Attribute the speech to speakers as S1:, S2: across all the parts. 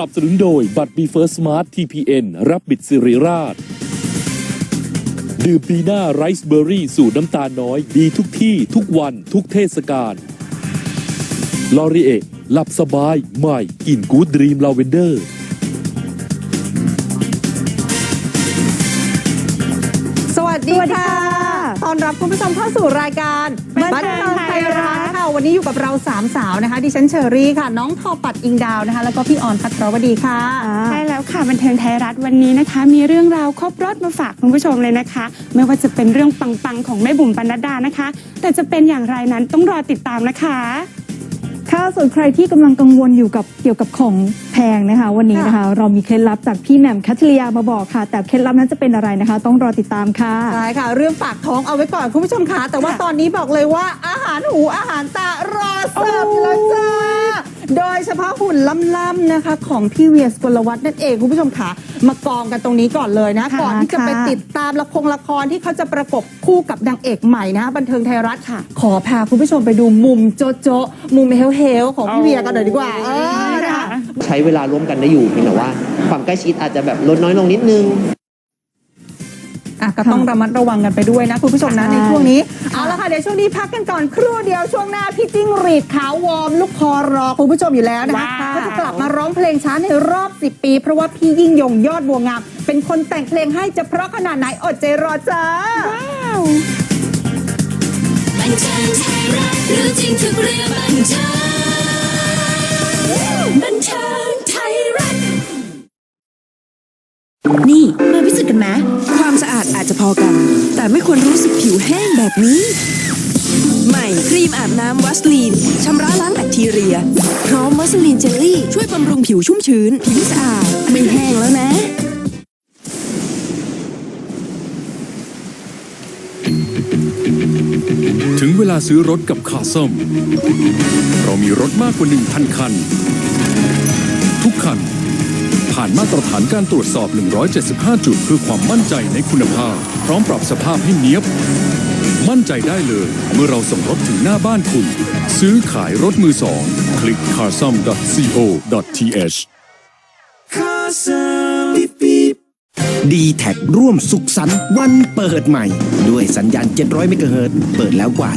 S1: นับสนุนโดยบัตรบีเฟิร์สสมาร์ททีพีเอ็นรับบิดสิริราช ดื่มปีหน้าไรซ์เบอร์รี่สูตรน้ำตาลน้อยดีทุกที่ทุกวันทุกเทศกาลลอรีเอหลับสบาย ใหม่กลิ่นกูดดรีมลาเวนเดอร์
S2: สวัสดี
S3: สวัสดี
S2: ค่ะ
S3: ค่ะ
S2: ตอนรับคุณผู้ชมเข้าสู่รายการ
S3: บัน
S2: วันนี้อยู่กับเราสามสาวนะคะดิฉันเชอรี่ค่ะ น้องทอปัดอิงดาวนะคะ แล้วก็พี่ออนพัทรวดีค่ะ
S3: ใช่แล้วค่ะบันเทิงไทยรัฐวันนี้นะคะ มีเรื่องราวครบรถมาฝากคุณผู้ชมเลยนะคะ ไม่ว่าจะเป็นเรื่องปังๆของแม่บุ๋มปนัดดานะคะ แต่จะเป็นอย่างไรนั้นต้องรอติดตามนะคะ
S4: ค่ะส่วนใครที่กำลังกังวลอยู่กับเกี่ยวกับของแพงนะคะ วันนี้นะคะ เรามีเคล็ดลับจากพี่แหม่มคัทริยามาบอกค่ะ แต่เคล็ดลับนั้นจะเป็นอะไรนะคะ ต้องรอติดตามค่ะ
S2: ใช่ค่ะ เรื่องปากท้องเอาไว้ก่อนคุณผู้ชมค่ะแต่ว่า
S3: ค่ะ
S2: ตอนนี้บอกเลยว่าอาหารหูอาหารตารอเสิร์ฟอยู่แล้วจ้า โดยเฉพาะหุ่นล่ำๆนะคะ ของพี่เวียสกลวัฒน์นั่นเองคุณผู้ชมค่ะมากองกันตรงนี้ก่อนเลยนะ
S4: ค่ะ
S2: ก่อนที่จะไป
S4: ค่ะ
S2: ติดตามละครละครที่เขาจะประกบคู่กับนางเอกใหม่นะบันเทิงไทยรัฐ
S3: ค่ะ
S2: ขอพาคุณผู้ชมไปดูมุมโจะโจะมุมเฮลเฮลของพี่เวียกันหน่อยดีกว่าเออนะคะ
S5: ใช้เวลาร่วมกันได้อยู่เพียงแต่ว่า ความใกล้ชิดอาจจะแบบลดน้อยลงนิดนึง
S2: อะก็ต้องระมัดระวังกันไปด้วยนะคุณผู้ชมนะ
S4: ใช่
S2: ในช่วงนี้ เอาละค่ะเดี๋ยวช่วงนี้พักกันก่อนครู่เดียวช่วงหน้าพี่จิ้งหรีดขาววอร์มลูกคอรอคุณผู้ชมอยู่แล้วนะคะ
S3: ว้าว
S2: ก็จะกลับมาร้องเพลงช้าในรอบ 10 ปี เพราะว่าพี่ยิ่งยงยอดบัวงาม เป็นคนแต่งเพลงให้จะเพราะขนาดไหนอดใจรอจ้า
S6: บันเทิงไทยรัฐรู้จริงทุกเรื่องบันเทิงบันเทิงไทยรัฐ
S7: นี่มาพิสูจน์ กันไหมความสะอาดอาจจะพอกัน แต่ไม่ควรรู้สึกผิวแห้งแบบนี้ ใหม่ครีมอาบน้ำวัสลีนชำระล้างแบคทีเรีย พร้อมวัสลีนเจลลี่ ช่วยบำรุงผิวชุ่มชื้น ผิวสะอาด ไม่แห้งแล้วนะ
S1: ถึงเวลาซื้อรถกับคาซ่อมเรามีรถมากกว่า 1,000 คัน ทุกคัน ผ่านมาตรฐานการตรวจสอบ 175 จุด เพื่อความมั่นใจในคุณภาพ พร้อมปรับสภาพให้เนี้ยบ มั่นใจได้เลยเมื่อเราส่งรถถึงหน้าบ้านคุณ ซื้อขายรถมือสอง คลิก carsom.co.th
S8: ดีแท็ร่วมสุขสันต์วันเปิดใหม่ ด้วยสัญญาณ 700 เมกะเฮิรตซ์เปิดแล้วกว่า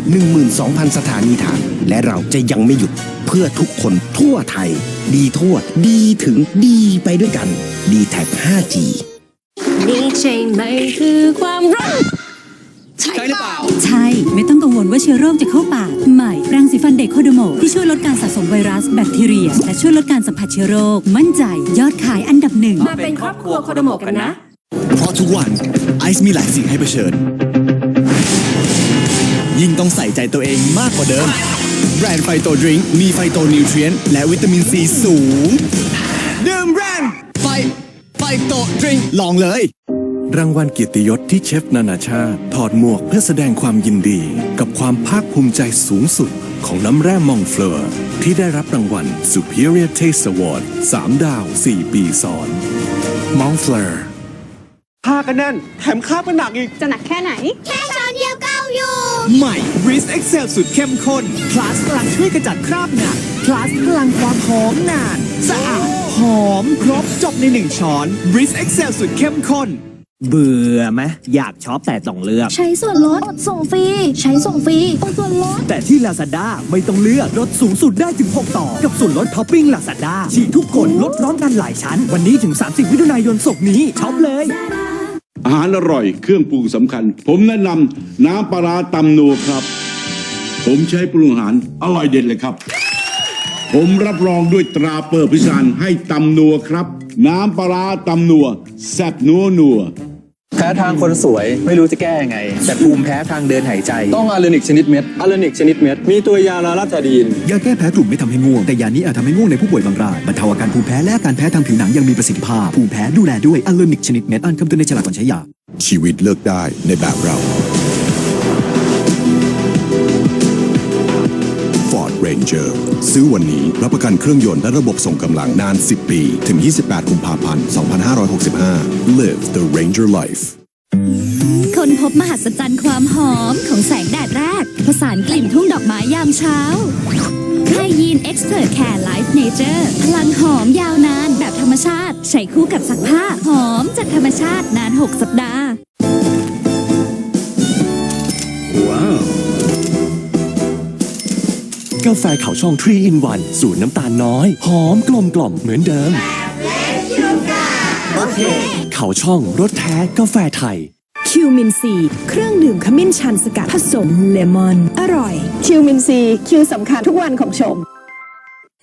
S8: 12,000 สถานีฐาน และเราจะยังไม่หยุดเพื่อทุกคนทั่วไทย ดีทั่ว ดีถึงดีไปด้วยกันดีแท็ 5G
S6: นี่ใช่ไหมคือความรัก
S7: ใช่หรือเปล่า
S9: ใช่ ไม่ต้องกังวลว่าเชื้อโรคจะเข้าปากใหม่แปรงสีฟันเด็กโคโดโมที่ช่วยลดการสะสมไวรัสแบคทีเรีย และช่วยลดการสัมผัสเชื้อโรค มั่นใจยอดขายอันดับหนึ่ง
S6: มาเป็นครอบครัวโคโดโมกันนะ
S10: เพ ราะทุกวันไอซ์มีหลายสิ่งให้เผชิญ ยิ่งต้องใส่ใจตัวเองมากกว่าเดิม แบรนด์ไฟโตดริงก์มีไฟโตนิวเทรียนและวิตามินซีสูง ดื่มแบรนด์ไฟไฟโตดริงก์ลองเลย
S11: รางวัลเกียรติยศที่เชฟนานาชาติ ถอดหมวกเพื่อแสดงความยินดี กับความภาคภูมิใจสูงสุด ของน้ำแร่มองเฟลอร์ที่ได้รับรางวัล Superior Taste Award 3 ดาว 4 ปีซ้อนมองเฟลอร์า
S10: ก็แน่น แถมคาบก็หนักอีก
S3: จะหนักแค่ไหน
S6: แค่ช้อนเดียวเก้าอยู่
S10: ใหม่ r i s Excel สุดเข้มข้น plus พลังช่วยกระจัดคราบหนัก plus พลังความหอมนาน สะอาด หอม ครบจบในหนึ่งช้อน r i s Excel สุดเข้มข้น
S8: เบื่อไหมอยากช็อปแต่ต้องเลือก
S6: ใช้ส่วนลดส่งฟรี ใช้ส่งฟรีต้องส่วนลด
S10: แต่ที่ Lazada ไม่ต้องเลือกลดสูงสุดได้ถึง 6 ต่อ กับส่วนลดท็อปปิ้ง Lazada ฉีกทุกกฎลดพร้อมกันหลายชั้น วันนี้ถึง 30มิถุนายนศกนี้ช็อปเลย
S12: อาหารอร่อยเครื่องปรุงสำคัญ ผมแนะนำน้ำปลาร้าตำนัวครับ ผมใช้ปรุงอาหารอร่อยเด็ดเลยครับ ผมรับรองด้วยตราเปิดพิสานให้ตำนัวครับ น้ำปลาร้าตำนัวแซ่บนัวนัว
S10: ทางคนสวยไม่รู้จะแก้ยังไง แต่ภูมิแพ้ทางเดินหายใจ ต้องอาเลนิกชนิดเม็ดอาเลนิกชนิดเม็ด มีตัวยาลาลาตาดีน
S11: ยาแก้แพ้กลุ่มไม่ทำให้ง่วง แต่ยานี้อาจทำให้ง่วงในผู้ป่วยบางรายบรรเทาอาการภูมิแพ้และอาการแพ้ทางผิวหนังยังมีประสิทธิภาพ ภูมิแพ้ดูแลด้วยอัลเลนิกชนิดเม็ดอ่านคำเตือนในฉลากก่อนใช้ยา
S12: ชีวิตเลิกได้ในแบบเรา Ford Ranger ซื้อวันนี้รับประกันเครื่องยนต์และระบบส่งกำลังนาน 10 ปี ถึง 28 กุมภาพันธ์ 2565 Live the Ranger Life
S9: คน พบมหัศจรรย์ความหอมของแสงแดดแรก ผสานกลิ่นทุ่งดอกไม้ยามเช้าแค่ยีน Expert Care Life Nature พลังหอมยาวนานแบบธรรมชาติ ใช้คู่กับซักผ้าหอมจากธรรมชาตินาน 6 สัปดาห์
S11: ว้าว กาแฟเขาช่อง3 in 1สูตรน้ำตาลน้อย หอมกลมกล่อมเหมือนเดิมเขาช่องรสแท้กาแฟไทย
S7: คิวมินซีเครื่องดื่มขมิ้นชันสกัดผสมเลมอน อร่อย
S2: คิวมินซีคิวสำคัญทุกวันของชม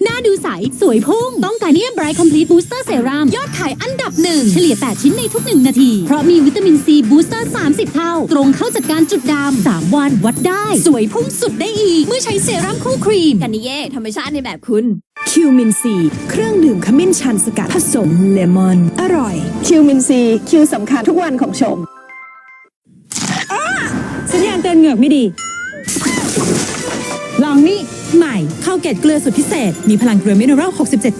S9: หน้าดูใส สวยพุ่ง ต้องการเนียมไบรท์คอมพลีทบูสเตอร์เซรั่มยอดขายอันดับหนึ่งเฉลี่ย 8 ชิ้นในทุก 1 นาที เพราะมีวิตามินซีบูสเตอร์ 30 เท่า ตรงเข้าจัดการจุดดำ3วันวัดได้ สวยพุ่งสุดได้อีก เมื่อใช้เซรั่มคู่ครีมกันนิเย่ธรรมชาติในแบบคุณ
S7: คิวมินซีเครื่องดื่มขมิ้นชันสกัดผสมเลมอน อร่อย
S2: คิวมินซีคิวสำคัญทุกวันของชม
S4: สัญญาณเตื อนเหงือกไม่ดี ลองนี่ใหม่ข้าวเกตเกลือสุดพิเศษ มีพลังเกลือมินเนอรัล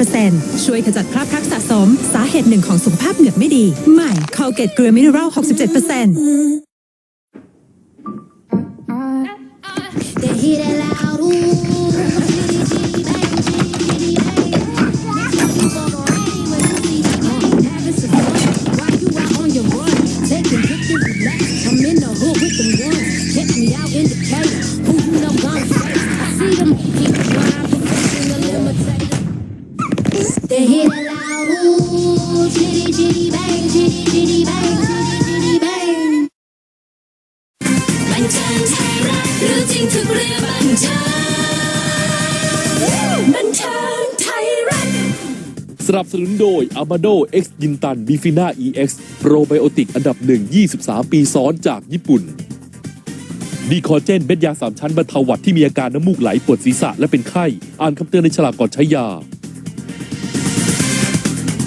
S4: 67%ช่วยขจัดคราบพักสะสม สาเหตุหนึ่งของสุขภาพเหงือกไม่ดี ใหม่ข้าวเกตเกลือมินเนอรัล 67%
S6: They to hit a loud ooh. Chitty, chitty, bang, chitty, chitty, bang, chitty, chitty, bang. บันเทิงไทยรัฐรู้จริงทุกเรื่องบันเทิงบันเทิงไทยรัฐ
S1: สนับสนุนโดย a m a d o X ยินตันบิฟิน่า EX โปรไบโอติกอันดับหนึ่ง23 ปีซ้อนจากญี่ปุ่นดีคอเจนเม็ดยาสามชั้นบรรเทาหวัดที่มีอาการน้ำมูกไหลปวดศีรษะและเป็นไข้ อ่านคำเตือนในฉลากก่อนใช้ยา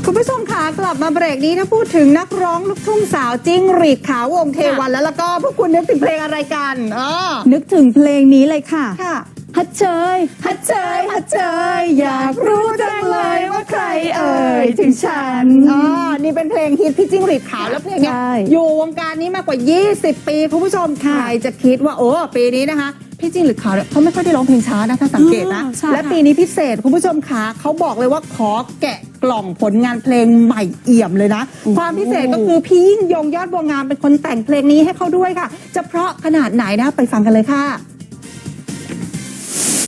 S2: คุณผู้ชมคะกลับมาเบรกนี้ถ้าพูดถึงนักร้องลูกทุ่งสาวจิ้งหรีดขาววงเทวันแล้วแล้วก็พวกคุณนึกถึงเพลงอะไรกันเออ
S4: นึกถึงเพลงนี้เลยค่ะ
S2: ค่ะ
S4: ฮัดเชยฮัดเชยฮัดเชยอยากรู้จังเลยว่าใครเอ่ยถึงฉัน
S2: อ๋อนี่เป็นเพลงฮิตพี่จิ้งหรีดขาวแล้วเพลงเนี้ย
S4: ใช่
S2: อยู่วงการนี้มากกว่า 20 ปีคุณผู้ชมใคร
S4: ค่ะ
S2: จะคิดว่าโอ้ปีนี้นะคะ พี่จิ้งหรีดขาวเนี่ยเขาไม่ค่อยได้ร้องเพลงช้านะถ้าสังเกตนะ
S4: อ๋อใช่
S2: และ
S4: ค่ะ
S2: ปีนี้พิเศษคุณผู้ชมคะเขาบอกเลยว่าขอแกะ กล่องผลงานเพลงใหม่เอี่ยมเลยนะ ความพิเศษก็คือพี่ยิ่งยงยอดบัวงามเป็นคนแต่งเพลงนี้ให้เขาด้วยค่ะ จะเพราะขนาดไหนนะไปฟังกันเลยค่ะ